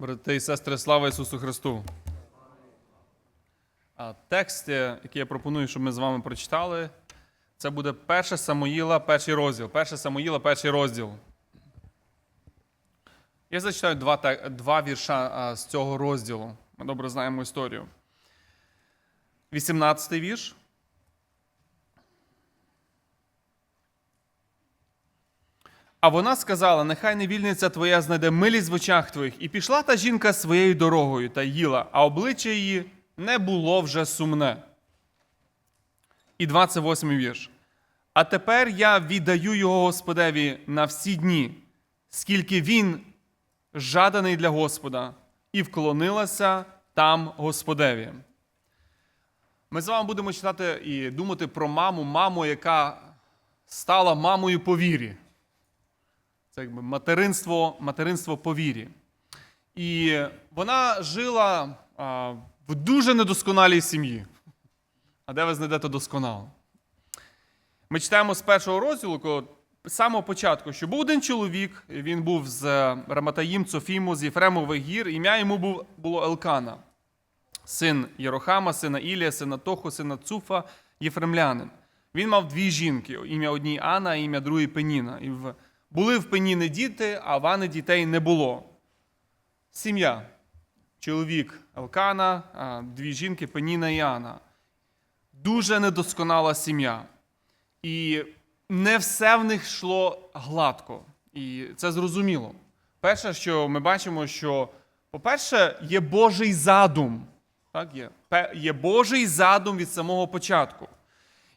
Брати і сестри, слава Ісусу Христу! А Текст, е, який я пропоную, щоб ми з вами прочитали, це буде 1 Самуїла, перший розділ. 1 Самуїла, перший розділ. Я зачитаю два, два вірша з цього розділу. Ми добре знаємо історію. 18 вірш. А вона сказала: Нехай невільниця твоя знайде милість в очах твоїх. І пішла та жінка своєю дорогою та їла, а обличчя її не було вже сумне. І 28 вірш. А тепер я віддаю його Господеві на всі дні, скільки він жаданий для Господа, і вклонилася там Господеві. Ми з вами будемо читати і думати про маму, маму, яка стала мамою по вірі. Це якби материнство, материнство по вірі. І вона жила а, в дуже недосконалій сім'ї. А де ви знайдете досконало? Ми читаємо з першого розділу, з самого початку, що був один чоловік, він був з Раматаїм Цофіму, з Єфремових гір, ім'я йому був, було Елкана, син Єрохама, сина Ілія, сина Тоху, сина Цуфа, єфремлянин. Він мав дві жінки: ім'я одній Анна, ім'я другої Пеніна. І в... були в Пеніни діти, а в Ани дітей не було. Сім'я. Чоловік Елкана, дві жінки Пеніна і Анна. Дуже недосконала сім'я. І не все в них йшло гладко. І це зрозуміло. Перше, що ми бачимо, що, по-перше, є Божий задум. Так, є. Є Божий задум від самого початку.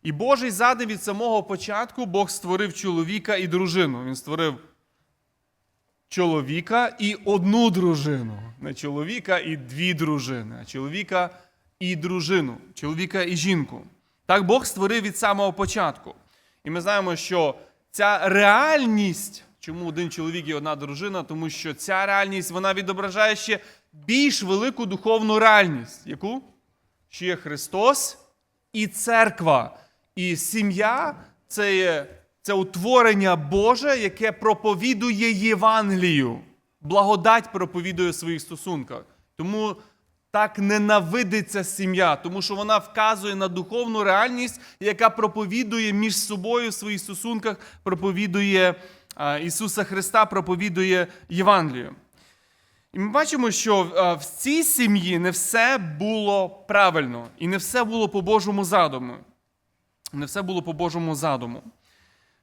І Божий задум від самого початку Бог створив чоловіка і дружину. Він створив чоловіка і одну дружину. Не чоловіка і дві дружини, а чоловіка і дружину, чоловіка і жінку. Так Бог створив від самого початку. І ми знаємо, що ця реальність, чому один чоловік і одна дружина, тому що ця реальність вона відображає ще більш велику духовну реальність. Яку? Що є Христос і церква. І сім'я це є це утворення Боже, яке проповідує Євангелію. Благодать проповідує в своїх стосунках. Тому так ненавидиться сім'я, тому що вона вказує на духовну реальність, яка проповідує між собою в своїх стосунках, проповідує Ісуса Христа, проповідує Євангелію. І ми бачимо, що в цій сім'ї не все було правильно і не все було по Божому задуму. Не все було по Божому задуму.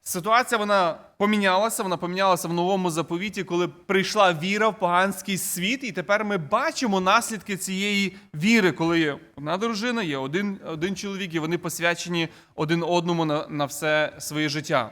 Ситуація вона помінялася, вона помінялася в новому заповіті, коли прийшла віра в поганський світ, і тепер ми бачимо наслідки цієї віри, коли є одна дружина, є один, один чоловік, і вони посвячені один одному на, на все своє життя.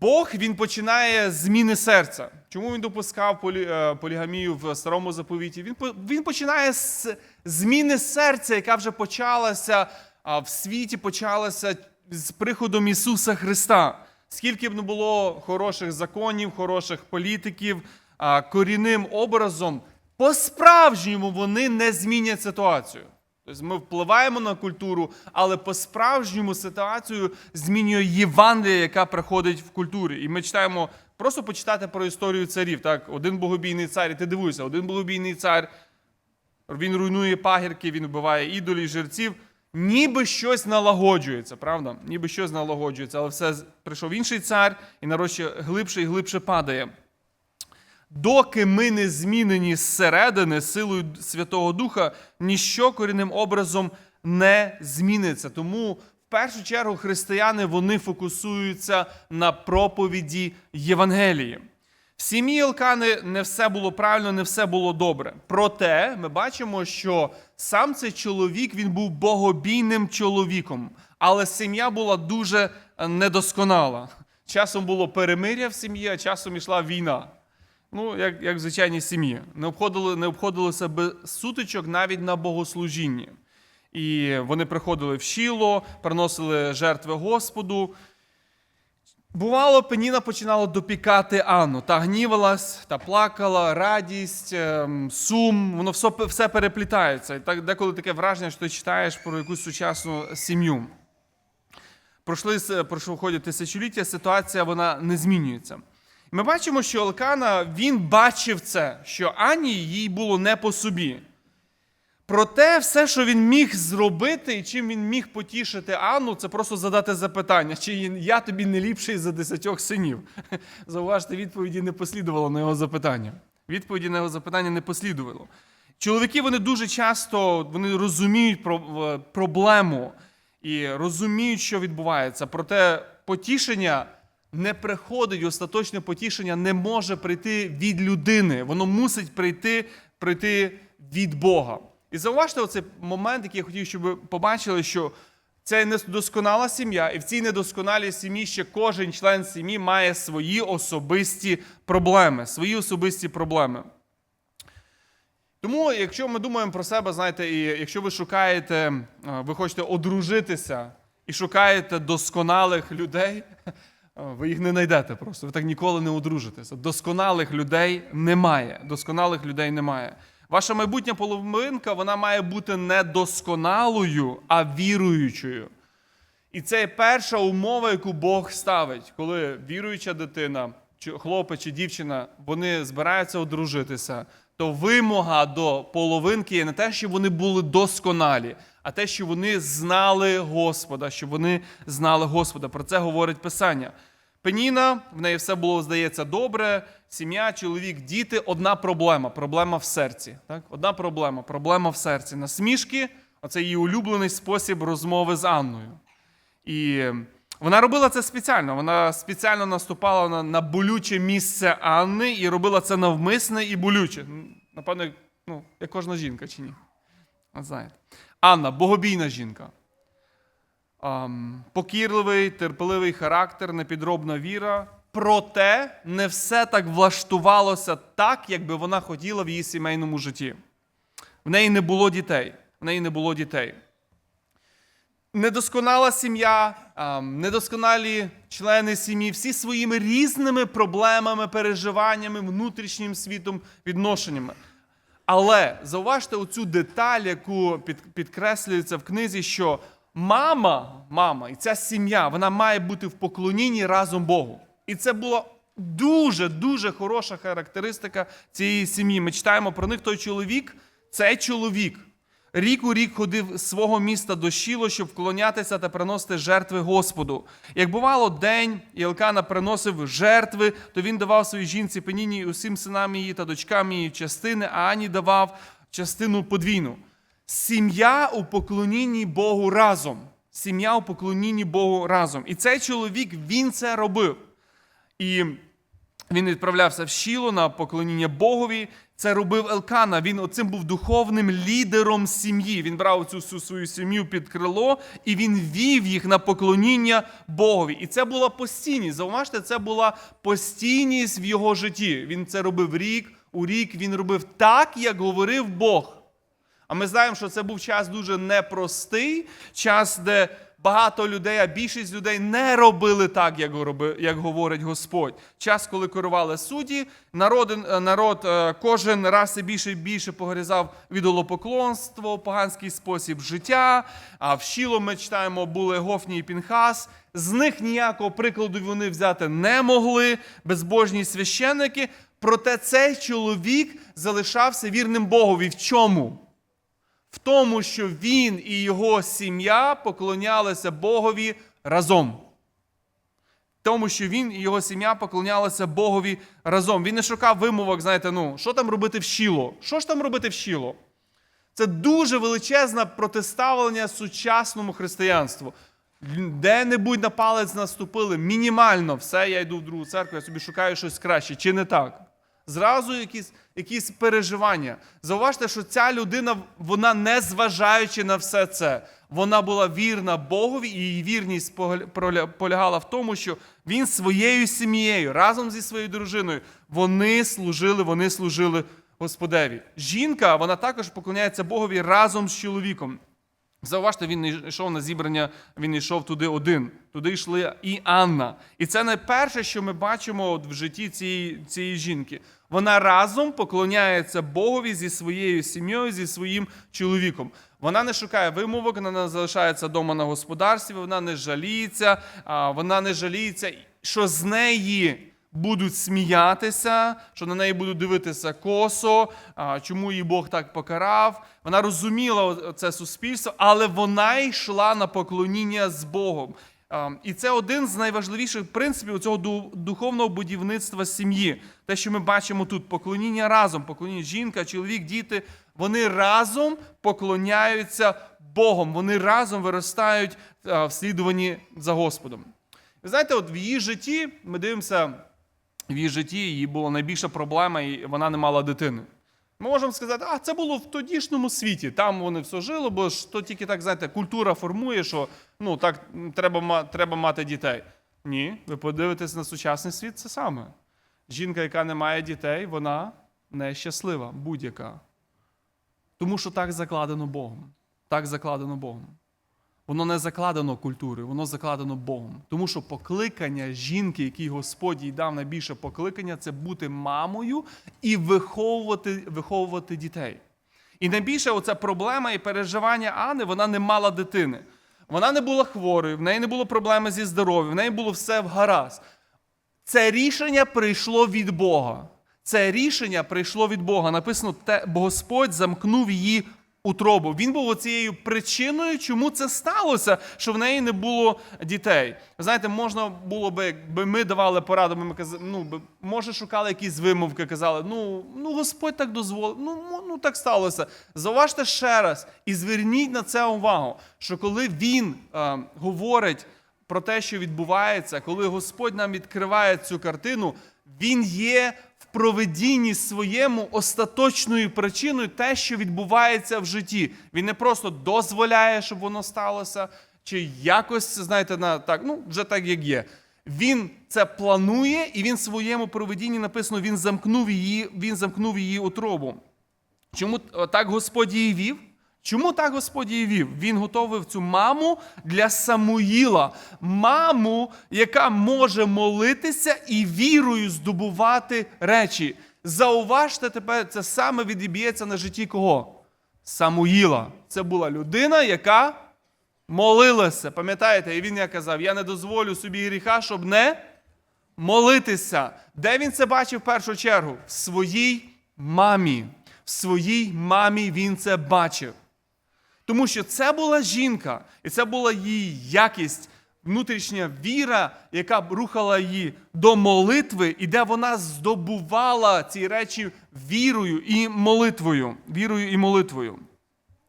Бог він починає зміни серця. Чому він допускав полі, е, полігамію в старому заповіті? Він, він починає з зміни серця, яка вже почалася в світі, почалася з приходом Ісуса Христа. Скільки б не було хороших законів, хороших політиків, корінним образом, по-справжньому вони не змінять ситуацію. Тобто ми впливаємо на культуру, але по-справжньому ситуацію змінює Євангелія, яка приходить в культурі. І ми читаємо, просто почитати про історію царів. Так, один богобійний цар, і ти дивуєшся, один богобійний цар, він руйнує пагірки, він вбиває ідолів, жерців. Ніби щось налагоджується, правда? Ніби щось налагоджується, але все прийшов інший цар, і народ ще глибше і глибше падає. Доки ми не змінені зсередини силою Святого Духа, ніщо корінним образом не зміниться. Тому в першу чергу християни вони фокусуються на проповіді Євангелії. В сім'ї Елкани не все було правильно, не все було добре. Проте ми бачимо, що сам цей чоловік він був богобійним чоловіком, але сім'я була дуже е, недосконала. Часом було перемиря в сім'ї, а часом йшла війна. Ну, як, як в звичайній сім'ї. Не, обходили, не обходилося без сутичок навіть на богослужінні. І вони приходили в щіло, приносили жертви Господу. Бувало, Пеніна починала допікати Анну. Та гнівалась, та плакала, радість, ем, сум, воно все, все переплітається. І так деколи таке враження, що ти читаєш про якусь сучасну сім'ю. Пройшли, проходять тисячоліття, ситуація вона не змінюється. Ми бачимо, що Елкана він бачив це, що Ані їй було не по собі. Проте, все, що він міг зробити і чим він міг потішити Анну, це просто задати запитання, чи я тобі не ліпший за десятьох синів. Зауважте, відповіді не послідувало на його запитання. Відповіді на його запитання не послідувало. Чоловіки вони дуже часто вони розуміють про, проблему і розуміють, що відбувається. Проте потішення не приходить, остаточне потішення не може прийти від людини. Воно мусить прийти, прийти від Бога. І зауважте оцей момент, який я хотів, щоб ви побачили, що це недосконала сім'я, і в цій недосконалій сім'ї ще кожен член сім'ї має свої особисті проблеми. Свої особисті проблеми. Тому, якщо ми думаємо про себе, знаєте, і якщо ви шукаєте, е, ви хочете одружитися і шукаєте досконалих людей, е, ви їх не знайдете просто. Ви так ніколи не одружитеся. Досконалих людей немає. Досконалих людей немає. Ваша майбутня половинка вона має бути не досконалою, а віруючою. І це перша умова, яку Бог ставить, коли віруюча дитина, чи хлопець чи дівчина, вони збираються одружитися, то вимога до половинки є не те, щоб вони були досконалі, а те, що вони знали Господа, щоб вони знали Господа. Про це говорить Писання. Пеніна, в неї все було, здається, добре. Сім'я, чоловік, діти одна проблема проблема в серці. Так? Одна проблема проблема в серці. Насмішки оце її улюблений спосіб розмови з Анною. І вона робила це спеціально. Вона спеціально наступала на, на болюче місце Анни і робила це навмисне і болюче. Напевно, ну, як кожна жінка чи ні? Знаєте. Анна, богобійна жінка. Покірливий, терпеливий характер, непідробна віра. Проте не все так влаштувалося так, як би вона хотіла в її сімейному житті. В неї не було дітей. В неї не було дітей. Недосконала сім'я, недосконалі члени сім'ї, всі своїми різними проблемами, переживаннями, внутрішнім світом, відношеннями. Але зауважте оцю деталь, яку під, підкреслюється в книзі, що мама, мама і ця сім'я, вона має бути в поклонінні разом Богу. І це була дуже дуже хороша характеристика цієї сім'ї. Ми читаємо про них той чоловік, цей чоловік. Рік у рік ходив з свого міста до Шіло, щоб вклонятися та приносити жертви Господу. Як бувало день, і Елкана приносив жертви, то він давав своїй жінці Пеніні усім синам її та дочкам її частини, а Ані давав частину подвійну. Сім'я у поклонінні Богу разом. Сім'я у поклонінні Богу разом. І цей чоловік він це робив. І він відправлявся в Шіло на поклоніння Богові. Це робив Елкана. Він оцим був духовним лідером сім'ї. Він брав цю всю свою сім'ю під крило і він вів їх на поклоніння Богові. І це була постійність. Зауважте, це була постійність в його житті. Він це робив рік у рік. Він робив так, як говорив Бог. А ми знаємо, що це був час дуже непростий, час, де багато людей, а більшість людей не робили так, як, роби- як говорить Господь. Час, коли керували судді, народ, народ е, кожен раз все більше і більше погрізав ідолопоклонство, поганський спосіб життя. А в Шіло ми читаємо, були Гофні і Пінхас. З них ніякого прикладу вони взяти не могли, безбожні священники. Проте цей чоловік залишався вірним Богові. В чому? В тому, що він і його сім'я поклонялися Богові разом. В тому, що він і його сім'я поклонялися Богові разом. Він не шукав вимовок, знаєте, ну, що там робити в щіло? Що ж там робити в щіло? Це дуже величезне протиставлення сучасному християнству. Де-небудь на палець наступили, мінімально все, я йду в другу церкву, я собі шукаю щось краще, чи не так? Зразу якісь, якісь переживання. Зауважте, що ця людина, вона не зважаючи на все це, вона була вірна Богові, і її вірність полягала в тому, що він своєю сім'єю, разом зі своєю дружиною, вони служили, вони служили Господеві. Жінка, вона також поклоняється Богові разом з чоловіком. Зауважте, він не йшов на зібрання, він йшов туди один. Туди йшли і Анна. І це не перше, що ми бачимо в житті цієї, цієї жінки. Вона разом поклоняється Богові зі своєю сім'єю, зі своїм чоловіком. Вона не шукає вимовок, вона залишається вдома на господарстві, вона не жаліється, вона не жаліється, що з неї будуть сміятися, що на неї будуть дивитися косо, чому її Бог так покарав. Вона розуміла це суспільство, але вона йшла на поклоніння з Богом. А, І це один з найважливіших принципів цього духовного будівництва сім'ї. Те, що ми бачимо тут: поклоніння разом, поклоніння жінка, чоловік, діти. Вони разом поклоняються Богом. Вони разом виростають а, в слідуванні за Господом. Ви знаєте, от в її житті ми дивимося, в її житті її була найбільша проблема, і вона не мала дитини. Ми можемо сказати, а це було в тодішньому світі, там вони все жило, бо ж то тільки так, знаєте, культура формує, що ну так треба, треба мати дітей. Ні, ви подивитесь на сучасний світ, це саме. Жінка, яка не має дітей, вона нещаслива, будь-яка. Тому що так закладено Богом. Так закладено Богом. Воно не закладено культурою, воно закладено Богом. Тому що покликання жінки, якій Господь їй дав найбільше покликання, це бути мамою і виховувати, виховувати дітей. І найбільше оця проблема і переживання Анни, вона не мала дитини. Вона не була хворою, в неї не було проблеми зі здоров'ям, в неї було все в гаразд. Це рішення прийшло від Бога. Це рішення прийшло від Бога. Написано, Господь замкнув її утробу. Він був оцією причиною, чому це сталося, що в неї не було дітей. Ви знаєте, можна було би, якби ми давали пораду, ми казали, ну, може, шукали якісь вимовки, казали, ну, ну Господь так дозволив, ну, ну так сталося. Зауважте ще раз і зверніть на це увагу, що коли він е, говорить про те, що відбувається, коли Господь нам відкриває цю картину, Він є в проведінні своєму остаточною причиною те, що відбувається в житті. Він не просто дозволяє, щоб воно сталося, чи якось, знаєте, на так, ну вже так, як є. Він це планує, і він в своєму проведінні написано, він замкнув її, він замкнув її утробу. Чому так Господь її вів? Чому так Господь її вів? Він готовив цю маму для Самуїла, маму, яка може молитися і вірою здобувати речі. Зауважте тепер, це саме відіб'ється на житті кого? Самуїла. Це була людина, яка молилася. Пам'ятаєте, і він як казав: я не дозволю собі гріха, щоб не молитися. Де він це бачив в першу чергу? В своїй мамі. В своїй мамі він це бачив. Тому що це була жінка, і це була її якість, внутрішня віра, яка рухала її до молитви, і де вона здобувала ці речі вірою і молитвою. Вірою і молитвою.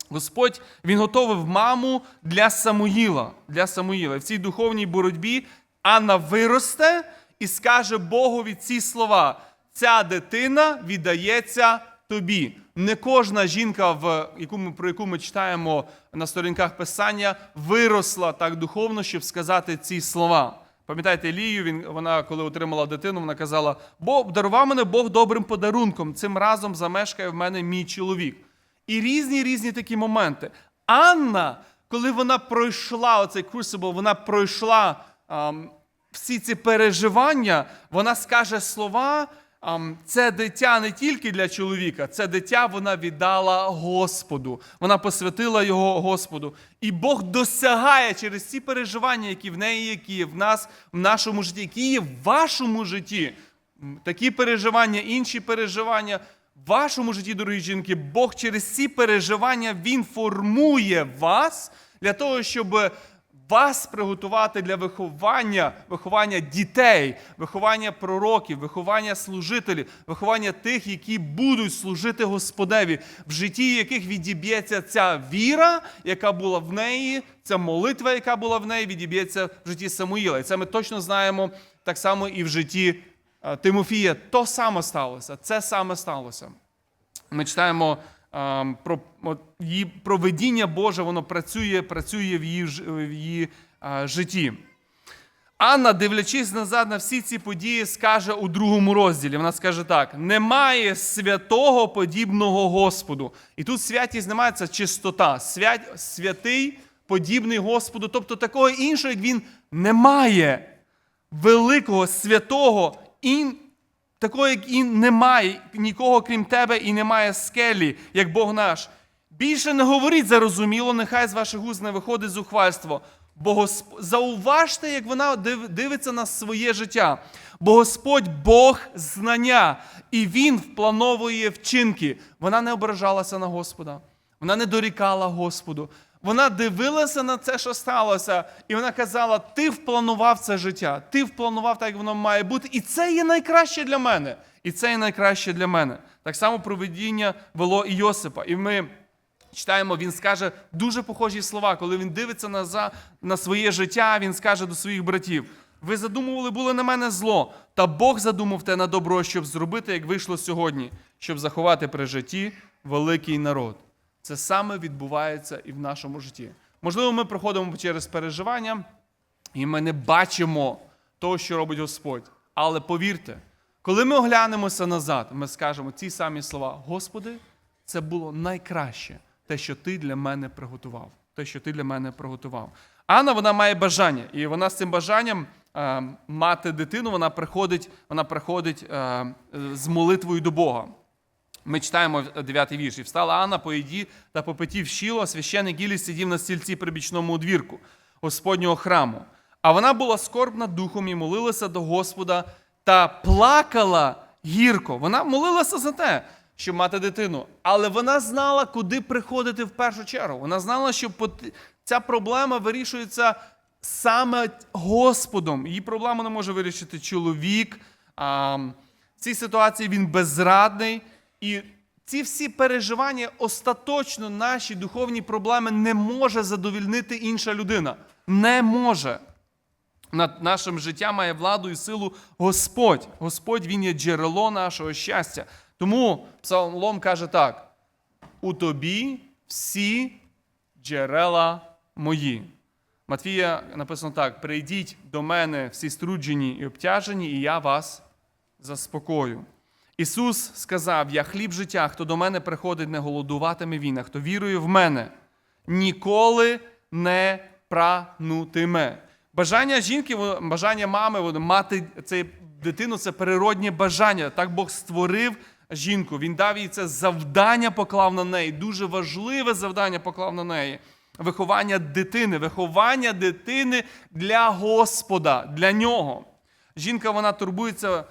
Господь він готовив маму для Самуїла. Для Самуїла. В цій духовній боротьбі Анна виросте і скаже Богові ці слова: ця дитина віддається тобі. Не кожна жінка, в яку ми, про яку ми читаємо на сторінках Писання, виросла так духовно, щоб сказати ці слова. Пам'ятаєте, Лію, він, вона, коли отримала дитину, вона казала: Бог дарував мене Бог добрим подарунком. Цим разом замешкає в мене мій чоловік. І різні різні такі моменти. Анна, коли вона пройшла оцей crucible, вона пройшла ам, всі ці переживання, вона скаже слова. Це дитя не тільки для чоловіка, це дитя вона віддала Господу. Вона посвятила його Господу. І Бог досягає через ці переживання, які в неї, які в нас, в нашому житті, які є в вашому житті. Такі переживання, інші переживання. В вашому житті, дорогі жінки, Бог через ці переживання Він формує вас для того, щоб вас приготувати для виховання, виховання дітей, виховання пророків, виховання служителів, виховання тих, які будуть служити Господеві, в житті яких відіб'ється ця віра, яка була в неї, ця молитва, яка була в неї, відіб'ється в житті Самуїла. І це ми точно знаємо так само і в житті е, Тимофія. То саме сталося. Це саме сталося. Ми читаємо про її проведіння Боже, воно працює, працює в її, в її житті. Анна, дивлячись назад на всі ці події, скаже у другому розділі. Вона скаже так: немає святого подібного Господу. І тут святість немає, це чистота. Свят, святий, подібний Господу. Тобто такого іншого, як він, немає. Великого, святого, і такого, як і немає, нікого крім тебе, і немає скелі, як Бог наш. Більше не говоріть зарозуміло, нехай з ваших уст не виходить зухвальство. Бо Госп... зауважте, як вона дивиться на своє життя. Бо Господь Бог знання, і Він вплановує вчинки. Вона не ображалася на Господа, вона не дорікала Господу. Вона дивилася на це, що сталося, і вона казала: Ти впланував це життя, ти впланував так, як воно має бути. І це є найкраще для мене. І це є найкраще для мене. Так само проведіння вело і Йосипа. І ми читаємо, він скаже дуже похожі слова, коли він дивиться на, за, на своє життя, він скаже до своїх братів: ви задумували були на мене зло, та Бог задумав те на добро, щоб зробити, як вийшло сьогодні, щоб заховати при житті великий народ. Це саме відбувається і в нашому житті. Можливо, ми проходимо через переживання, і ми не бачимо того, що робить Господь. Але повірте, коли ми оглянемося назад, ми скажемо ці самі слова: Господи, це було найкраще, те, що ти для мене приготував. Те, що ти для мене приготував. Анна вона має бажання, і вона з цим бажанням е, мати дитину, вона приходить, вона приходить е, з молитвою до Бога. Ми читаємо 9 вірш. І встала Анна по їді та по питі в щіло, священник Ілі сидів на стільці при бічному одвірку Господнього храму. А вона була скорбна духом і молилася до Господа та плакала гірко. Вона молилася за те, щоб мати дитину. Але вона знала, куди приходити в першу чергу. Вона знала, що ця проблема вирішується саме Господом. Її проблему не може вирішити чоловік. В цій ситуації він безрадний. І ці всі переживання остаточно наші духовні проблеми не може задовільнити інша людина. Не може. Над нашим життям має владу і силу Господь. Господь Він є джерело нашого щастя. Тому Псалом каже так: у тобі всі джерела мої. Матвія написано так: прийдіть до мене всі струджені і обтяжені, і я вас заспокою. Ісус сказав: Я хліб життя, хто до мене приходить, не голодуватиме він, а хто вірує в мене, ніколи не прагнутиме. Бажання жінки, бажання мами, мати цей дитину це природнє бажання. Так Бог створив жінку. Він дав їй це завдання, поклав на неї. Дуже важливе завдання поклав на неї. Виховання дитини, виховання дитини для Господа, для нього. Жінка вона турбується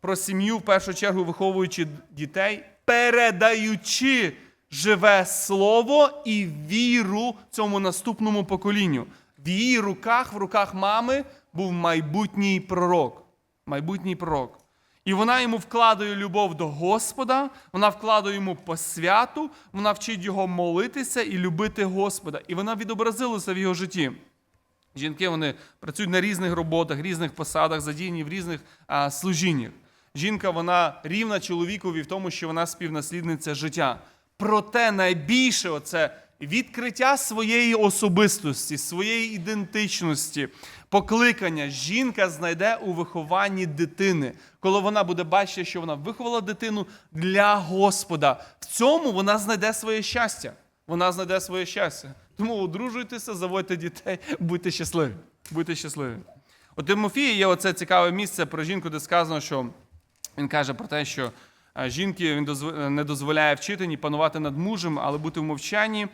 про сім'ю, в першу чергу виховуючи дітей, передаючи живе слово і віру цьому наступному поколінню. В її руках, в руках мами, був майбутній пророк. Майбутній пророк. І вона йому вкладає любов до Господа, вона вкладає йому посвяту, вона вчить його молитися і любити Господа. І вона відобразилася в його житті. Жінки вони працюють на різних роботах, різних посадах, задіяні в різних а, служіннях. Жінка вона рівна чоловікові в тому, що вона співнаслідниця життя. Проте найбільше оце відкриття своєї особистості, своєї ідентичності, покликання жінка знайде у вихованні дитини, коли вона буде бачити, що вона виховала дитину для Господа. В цьому вона знайде своє щастя. Вона знайде своє щастя. Тому одружуйтеся, заводьте дітей, будьте щасливі. Будьте щасливі. У Тимофії є оце цікаве місце про жінку, де сказано, що він каже про те, що е, жінки він дозв- не дозволяє вчити ні панувати над мужем, але бути в мовчанні.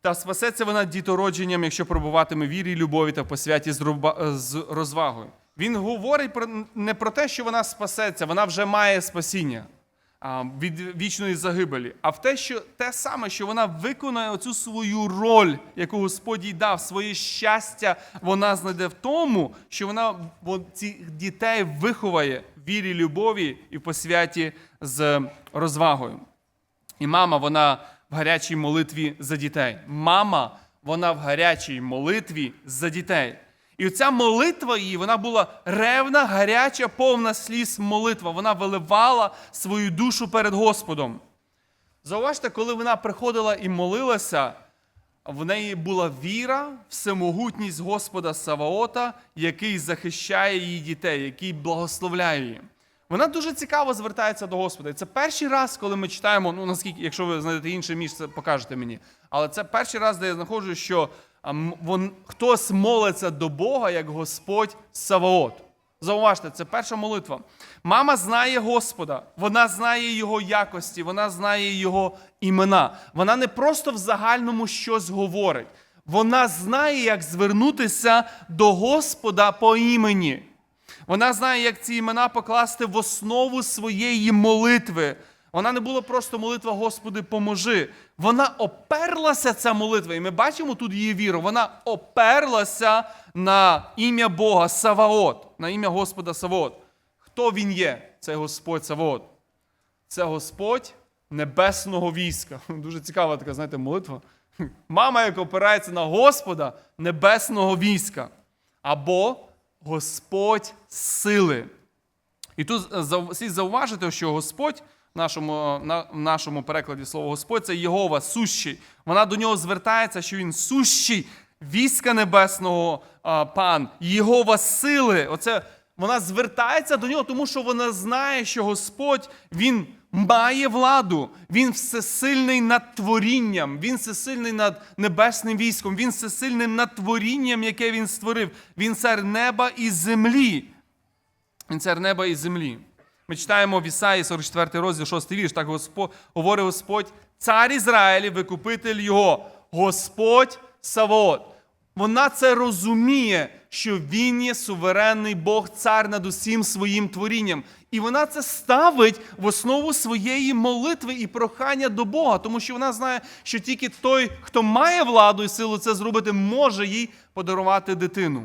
Та спасеться вона дітородженням, якщо пробуватиме вірі, любові та посвяті з з розвагою. Він говорить про не про те, що вона спасеться, вона вже має спасіння від вічної загибелі, а в те, що те саме, що вона виконує оцю свою роль, яку Господь їй дав, своє щастя, вона знайде в тому, що вона во- цих дітей виховає вірі, любові і в посвяті з розвагою. І мама, вона в гарячій молитві за дітей. Мама, вона в гарячій молитві за дітей. І оця молитва її, вона була ревна, гаряча, повна сліз молитва. Вона виливала свою душу перед Господом. Зауважте, коли вона приходила і молилася, в неї була віра, всемогутність Господа Саваота, який захищає її дітей, який благословляє її. Вона дуже цікаво звертається до Господа. І це перший раз, коли ми читаємо, ну наскільки, якщо ви знайдете інше місце, покажете мені. Але це перший раз, де я знаходжу, що вон, хтось молиться до Бога, як Господь Саваот. Зауважте, це перша молитва. Мама знає Господа, вона знає Його якості, вона знає Його імена. Вона не просто в загальному щось говорить. Вона знає, як звернутися до Господа по імені. Вона знає, як ці імена покласти в основу своєї молитви. Вона не була просто молитва Господи, поможи. Вона оперлася ця молитва. І ми бачимо тут її віру. Вона оперлася на ім'я Бога Саваот, на ім'я Господа Саваот. Хто він є? Це Господь Саваот. Це Господь небесного війська. Дуже цікава така, знаєте, молитва. Мама, яка опирається на Господа небесного війська. Або Господь сили. І тут слід зауважити, що Господь нашому, на, в нашому перекладі слово Господь це Єгова, сущий. Вона до нього звертається, що він сущий, війська небесного а, пан, Єгова сили. Оце вона звертається до нього, тому що вона знає, що Господь він має владу, він всесильний над творінням, він всесильний над небесним військом, він всесильний над творінням, яке він створив. Він цар неба і землі. Він цар неба і землі. Ми читаємо в Ісаї 44 розділ, 6 вірш. Так Господь, говорить Господь, цар Ізраїлів, викупитель його, Господь Савоот. Вона це розуміє, що він є суверенний Бог, цар над усім своїм творінням. І вона це ставить в основу своєї молитви і прохання до Бога, тому що вона знає, що тільки той, хто має владу і силу це зробити, може їй подарувати дитину.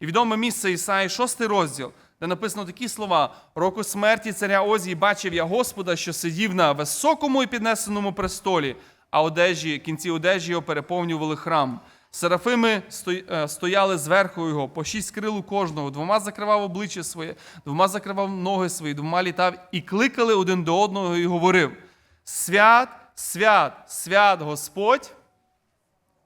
І відоме місце Ісаї, 6 розділ, де написано такі слова: року смерті царя Озії бачив я Господа, що сидів на високому і піднесеному престолі, а одежі, кінці одежі його переповнювали храм. Серафими е, стояли зверху його, по шість крил у кожного, двома закривав обличчя своє, двома закривав ноги свої, двома літав і кликали один до одного і говорив: Свят, свят, свят Господь,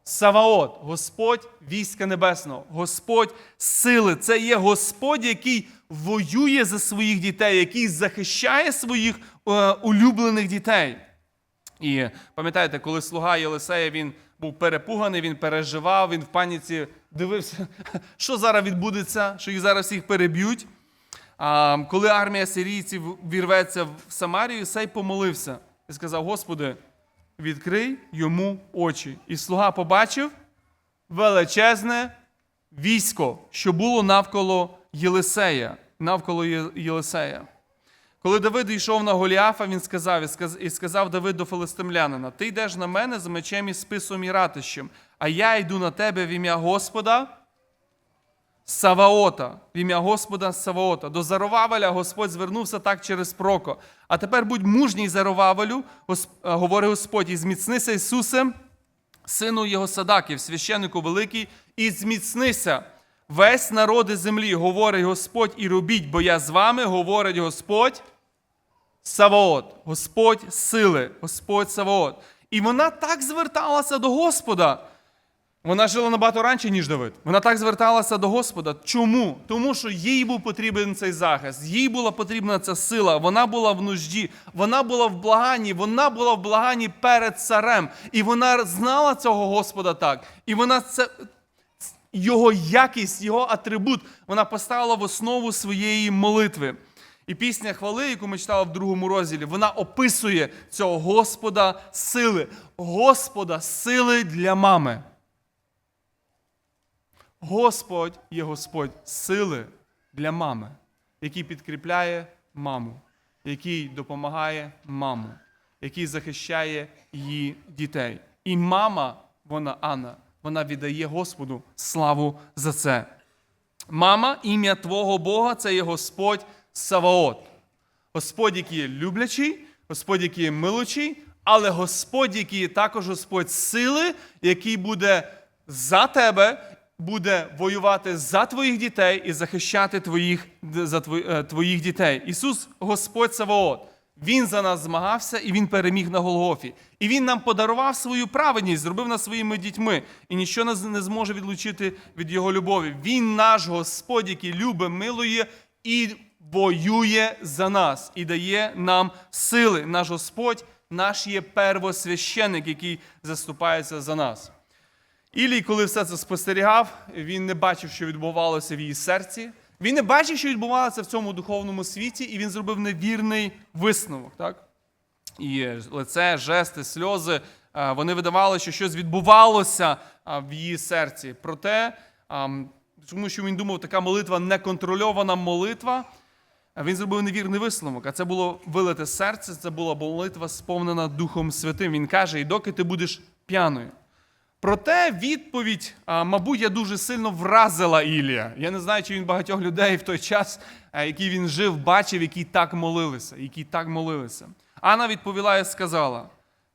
Саваот, Господь війська небесного, Господь сили. Це є Господь, який воює за своїх дітей, який захищає своїх е, улюблених дітей. І пам'ятаєте, коли слуга Єлисея він був перепуганий, він переживав, він в паніці дивився, що зараз відбудеться, що їх зараз всіх переб'ють. А, коли армія сирійців вірветься в Самарію, Сей помолився і сказав: Господи, відкрий йому очі. І слуга побачив величезне військо, що було навколо Єлисея. Навколо Єлисея. Коли Давид йшов на Голіафа, він сказав і сказ- і сказав Давид до филистимлянина: Ти йдеш на мене з мечем і списом і ратищем, а я йду на тебе в ім'я Господа Саваота, в ім'я Господа Саваота. До Заровавеля Господь звернувся так через проко. А тепер будь мужній Заровавелю, е, говорить Господь, і зміцнися Ісусем, сину його Садаків, священнику великий, і зміцнися. Весь народи землі, говорить Господь, і робіть, бо я з вами, говорить Господь. Саваот, Господь сили, Господь Саваот. І вона так зверталася до Господа. Вона жила набагато раніше, ніж Давид. Вона так зверталася до Господа. Чому? Тому що їй був потрібен цей захист, їй була потрібна ця сила, вона була в нужді, вона була в благанні, вона була в благанні перед царем. І вона знала цього Господа так. І вона це. Його якість, його атрибут вона поставила в основу своєї молитви. І пісня хвали, яку ми читали в другому розділі, вона описує цього Господа сили, Господа сили для мами. Господь є Господь сили для мами, який підкріпляє маму, який допомагає маму, який захищає її дітей. І мама, вона Анна, вона віддає Господу славу за це. Мама, ім'я Твого Бога це є Господь Саваот. Господь, який є люблячий, Господь, який є милучий, але Господь, який є також Господь сили, який буде за тебе, буде воювати за твоїх дітей і захищати твоїх, за е, твоїх дітей. Ісус Господь Саваот. Він за нас змагався і Він переміг на Голгофі. І Він нам подарував свою праведність, зробив нас своїми дітьми. І ніщо нас не зможе відлучити від Його любові. Він наш Господь, який любить, милує і воює за нас, і дає нам сили. Наш Господь, наш є первосвященик, який заступається за нас. Ілій, коли все це спостерігав, він не бачив, що відбувалося в її серці. Він не бачив, що відбувалося в цьому духовному світі, і він зробив невірний висновок. Так? І лице, жести, сльози е, вони видавали, що щось відбувалося в її серці. Проте, тому що він думав, така молитва неконтрольована молитва. Він зробив невірний висновок, а це було вилите серце, це була молитва сповнена Духом Святим. Він каже: і доки ти будеш п'яною. Проте відповідь, мабуть, я дуже сильно вразила Ілія. Я не знаю, чи він багатьох людей в той час, е, який він жив, бачив, які так молилися, які так молилися. Анна відповіла і сказала: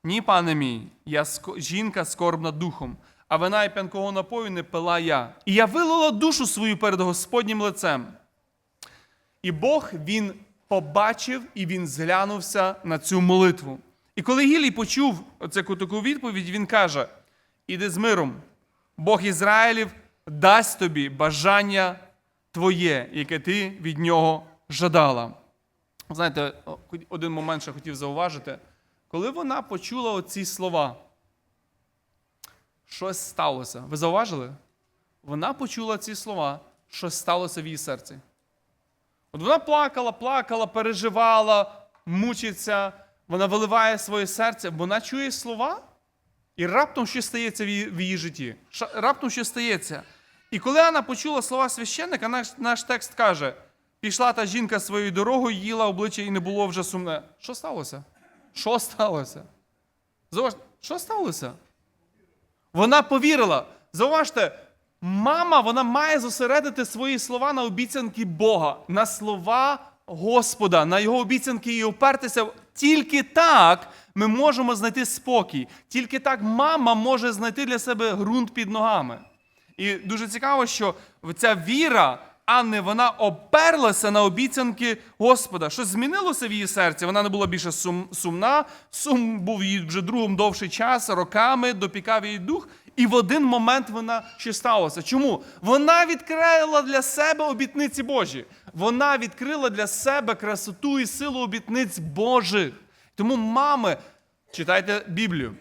Ні, пане мій, я жінка скорбна духом, а вина і п'янкого напою не пила я. І я вилила душу свою перед Господнім лицем. І Бог він побачив і він зглянувся на цю молитву. І коли Гілій почув оцю таку відповідь, він каже: Іди з миром, Бог Ізраїлів дасть тобі бажання твоє, яке ти від нього жадала. Знаєте, один момент ще хотів зауважити. Коли вона почула оці слова, щось сталося. Ви зауважили? Вона почула ці слова, щось сталося в її серці. От вона плакала, плакала, переживала, мучиться, вона виливає своє серце, вона чує слова, і раптом щось стається в її, житті. Раптом щось стається. І коли вона почула слова священника, наш, наш текст каже: пішла та жінка своєю дорогою, їла обличчя і не було вже сумне. Що сталося? Що сталося? Зауважте, що сталося? Вона повірила. Зауважте, мама вона має зосередити свої слова на обіцянки Бога, на слова Господа, на його обіцянки і опертися. Тільки так ми можемо знайти спокій. Тільки так мама може знайти для себе ґрунт під ногами. І дуже цікаво, що ця віра Анни, вона оперлася на обіцянки Господа. Щось змінилося в її серці. Вона не була більше сум, сумна. Сум був їй вже другом довший час, роками допікав її дух. І в один момент вона що сталося. Чому? Вона відкрила для себе обітниці Божі. Вона відкрила для себе красоту і силу обітниць Божих. Тому, мами, читайте Біблію.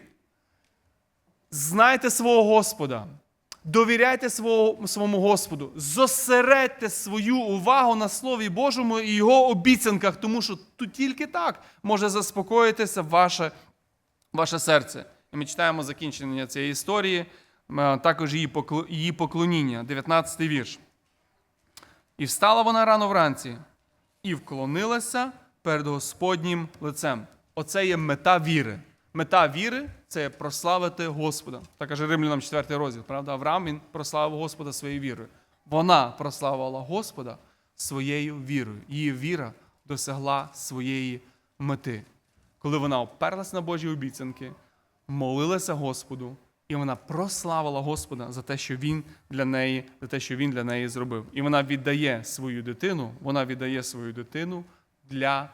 Знайте свого Господа. Довіряйте свого, своєму Господу, зосередьте свою увагу на Слові Божому і Його обіцянках, тому що тут тільки так може заспокоїтися ваше, ваше серце. І ми читаємо закінчення цієї історії, е, також її, поклоніння, 19 вірш. І встала вона рано вранці і вклонилася перед Господнім лицем. Оце є мета віри. Мета віри це прославити Господа. Так каже Римлянам 4 розділ. Правда, Авраам він прославив Господа своєю вірою. Вона прославила Господа своєю вірою. Її віра досягла своєї мети. Коли вона оперлась на Божі обіцянки, молилася Господу, і вона прославила Господа за те, що він для неї, за те, що він для неї зробив. І вона віддає свою дитину, вона віддає свою дитину для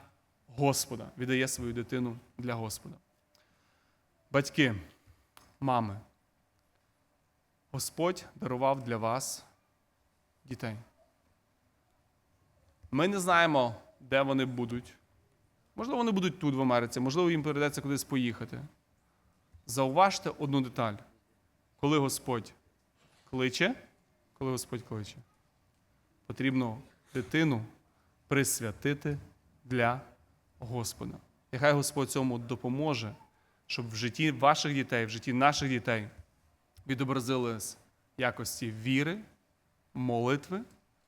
Господа. Віддає свою дитину для Господа. Батьки, мами, Господь дарував для вас дітей. Ми не знаємо, де вони будуть. Можливо, вони будуть тут, в Америці, можливо, їм прийдеться кудись поїхати. Зауважте одну деталь. Коли Господь кличе, коли Господь кличе, потрібно дитину присвятити для Господа. І хай Господь цьому допоможе, щоб в житті ваших дітей, в житті наших дітей відобразились якості віри, молитви,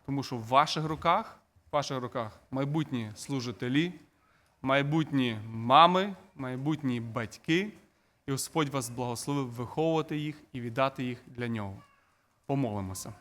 тому що в ваших руках, в ваших руках майбутні служителі, майбутні мами, майбутні батьки, Господь вас благословив виховувати їх і віддати їх для нього. Помолимося.